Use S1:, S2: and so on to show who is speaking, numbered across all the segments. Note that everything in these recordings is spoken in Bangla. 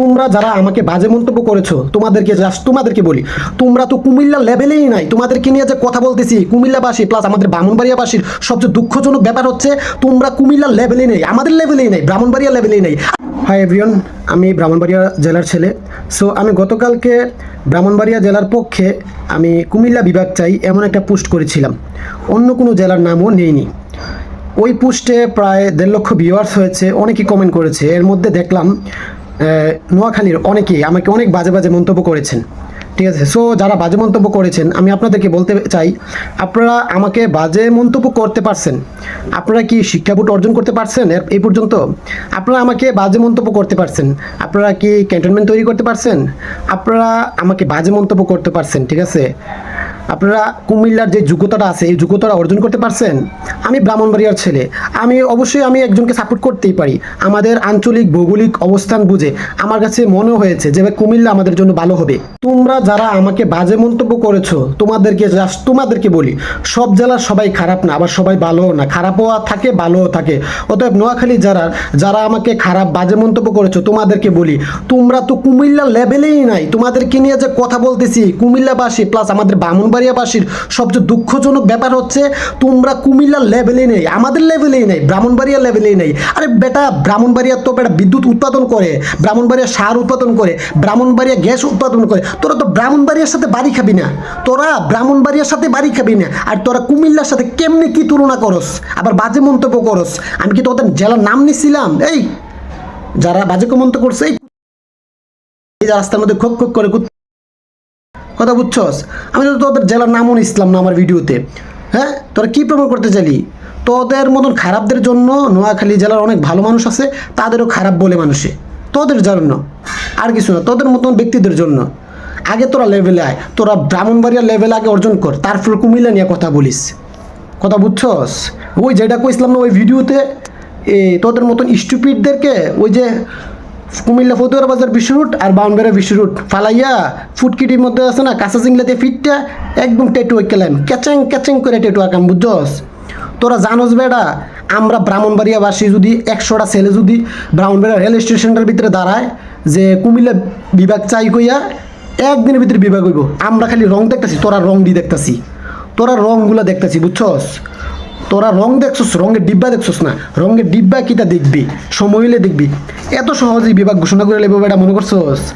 S1: তোমরা যারা আমাকে বাজে মন্তব্য করেছ, তোমাদেরকে জাস্ট তোমাদেরকে বলি, তোমরা তো কুমিল্লা লেভেলেই নাই। তোমাদেরকে নিয়ে যে কথা বলতেছি, কুমিল্লাবাসী প্লাস আমাদের ব্রাহ্মণবাড়িয়াবাসীর সবচেয়ে দুঃখজনক ব্যাপার হচ্ছে, তোমরা কুমিল্লা লেভেলেই নেই, আমাদের লেভেলেই নেই ব্রাহ্মণবাড়িয়া লেভেলেই নেই। হাই এভরিওন আমি ব্রাহ্মণবাড়িয়া জেলার ছেলে। সো আমি গতকালকে ব্রাহ্মণবাড়িয়া জেলার পক্ষে আমি কুমিল্লা বিভাগ চাই এমন একটা পোস্ট করেছিলাম। অন্য কোনো জেলার নামও নেইনি। ওই পোস্টে প্রায় দেড় লক্ষ ভিউয়ার্স হয়েছে অনেকেই কমেন্ট করেছে। এর মধ্যে দেখলাম নোয়াখালীর অনেকেই আমাকে অনেক বাজে বাজে মন্তব্য করেছেন। ঠিক আছে? সো যারা বাজে মন্তব্য করেছেন, আমি আপনাদেরকে বলতে চাই, আপনারা আমাকে বাজে মন্তব্য করতে পারছেন। আপনারা কি শিক্ষাবোধ অর্জন করতে পারছেন এই পর্যন্ত? আপনারা আমাকে বাজে মন্তব্য করতে পারছেন। আপনারা কি ক্যান্টনমেন্ট তৈরি করতে পারছেন? আপনারা আমাকে বাজে মন্তব্য করতে পারছেন, ঠিক আছে? আপনারা কুমিল্লার যে যোগ্যতাটা আছে, এই যোগ্যতাটা অর্জন করতে পারছেন? আমি ব্রাহ্মণবাড়িয়ার ছেলে। আমি অবশ্যই আমি একজনকে সাপোর্ট করতেই পারি। আমাদের আঞ্চলিক ভৌগোলিক অবস্থান বুঝে আমার কাছে মনে হয়েছে যে কুমিল্লা আমাদের জন্য ভালো হবে। তোমরা যারা আমাকে বাজে মন্তব্য করেছ, তোমাদেরকে জাস্ট তোমাদেরকে বলি, সব জেলার সবাই খারাপ না, আবার সবাই ভালোও না। খারাপও থাকে, ভালোও থাকে। অতএব নোয়াখালী যারা যারা আমাকে খারাপ, বাজে মন্তব্য করেছ, তোমাদেরকে বলি, তোমরা তো কুমিল্লা লেভেলেই নাই। তোমাদেরকে নিয়ে যে কথা বলতেছি, কুমিল্লাবাসী প্লাস আমাদের ব্রাহ্মণবাড়িয়াবাসীর সবচেয়ে দুঃখজনক ব্যাপার হচ্ছে, তোমরা কুমিল্লা লেভেলেই নেই, আমাদের লেভেলেই নেই ব্রাহ্মণবাড়িয়া লেভেলেই নেই। আরে বেটা ব্রাহ্মণবাড়িয়া তো বেটা বিদ্যুৎ উৎপাদন করে ব্রাহ্মণবাড়িয়া সার উৎপাদন করে ব্রাহ্মণবাড়িয়া গ্যাস উৎপাদন করে। তোরা তো ব্রাহ্মণবাড়িয়ার সাথে বাড়ি খাবি না, তোরা ব্রাহ্মণবাড়িয়ার সাথে বাড়ি খাবি না, আর তোরা কুমিল্লার সাথে কেমনে কি তুলনা করস? আবার বাজে মন্তব্য করস। আমি কি তোদের জেলার নাম নিছিলাম? এই, যারা বাজে মন্তব্য করছে, এই রাস্তার মধ্যে খোক খোক করে কথা বুঝছস? আমি তো তোদের জেলার নামও নিছিলাম না আমার ভিডিওতে। হ্যাঁ? তোরা কী প্রমাণ করতে চাইলি? তোদের মতন খারাপদের জন্য নোয়াখালী জেলার অনেক ভালো মানুষ আছে, তাদেরও খারাপ বলে মানুষে। তোদের জন্য। আর কিছু না, তোদের মতন ব্যক্তিদের জন্য। আগে তোরা লেভেলে আয়। তোরা ব্রাহ্মণবাড়িয়া লেভেল আগে অর্জন কর। তারপর কুমিল্লা নিয়ে কথা বলিস। কথা বুঝছস? ওই যেটা কইছিলাম না ওই ভিডিওতে, এ তোদের মতন স্টুপিডদেরকে ওই যে কুমিল্লা ফতুয়ার বাজার বিশ্ব রুট আর বাউন্ডারি বিশ্ব রুট ফালাইয়া ফুটকিটির মধ্যে আছে না, কাঁচা চিংলাতে ফিটটা একদম টেটু কেলাম ক্যাচাং ক্যাচাং করে টেটু আঁকাম, বুঝছস? তোরা জানোস বেড়া, আমরা ব্রাহ্মণবাড়িয়াবাসী যদি একশোটা ছেলে যদি ব্রাহ্মণবাড়িয়া রেল স্টেশনটার ভিতরে দাঁড়ায়, যে কুমিল্লা বিভাগ চাই কইয়া একদিনের ভিতরে বিভাগ হইব। আমরা খালি রং দেখতেছি, তোরা রং দিয়ে দেখতেছি। তোরা রংগুলো দেখতেছি, বুঝছস? তোরা রং দেখছস, রঙের ডিব্বা দেখছস না? রঙের ডিব্বা কিটা দেখবি? সময় হইলে দেখবি। এত সহজেই বিভাগ ঘোষণা করে লেবো এটা মনে করছস?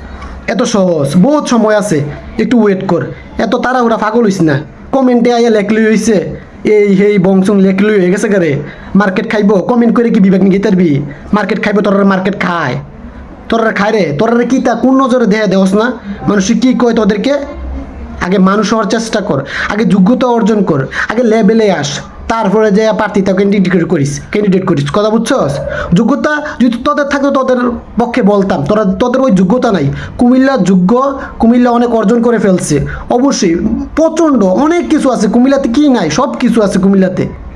S1: এত সহজ, বহুত সময় আছে। একটু ওয়েট কর। এত তারা তাড়াহুড়া পাগল হইস না। কমেন্টে আইয়া লেখলি হইছে। এই, হেই বংশং লেখলি হয়ে গেছে গারে মার্কেট খাইব কমেন্ট করে কি বিভাগ নিয়ে তারবি মার্কেট খাইব তোরা মার্কেট খায়। তোরা খায় রে। তোরা কি তা কোন নজরে দেয়া দেওস না? মানুষ কি কয় তোদেরকে? আগে মানুষ হওয়ার চেষ্টা কর। আগে যোগ্যতা অর্জন কর। আগে লেভেলে আস। তারপরে যে প্রার্থী তাকে ক্যান্ডিডেট করিস ক্যান্ডিডেট করিস, কথা বুঝছস? যোগ্যতা যদি তোদের থাকতো তোদের পক্ষে বলতাম, তোরা, তোদের ওই যোগ্যতা নাই। কুমিল্লা যোগ্য, কুমিল্লা অনেক অর্জন করে ফেলছে। অবশ্যই প্রচণ্ড অনেক কিছু আছে, কুমিল্লাতে কী নাই? সব কিছু আছে কুমিল্লাতে।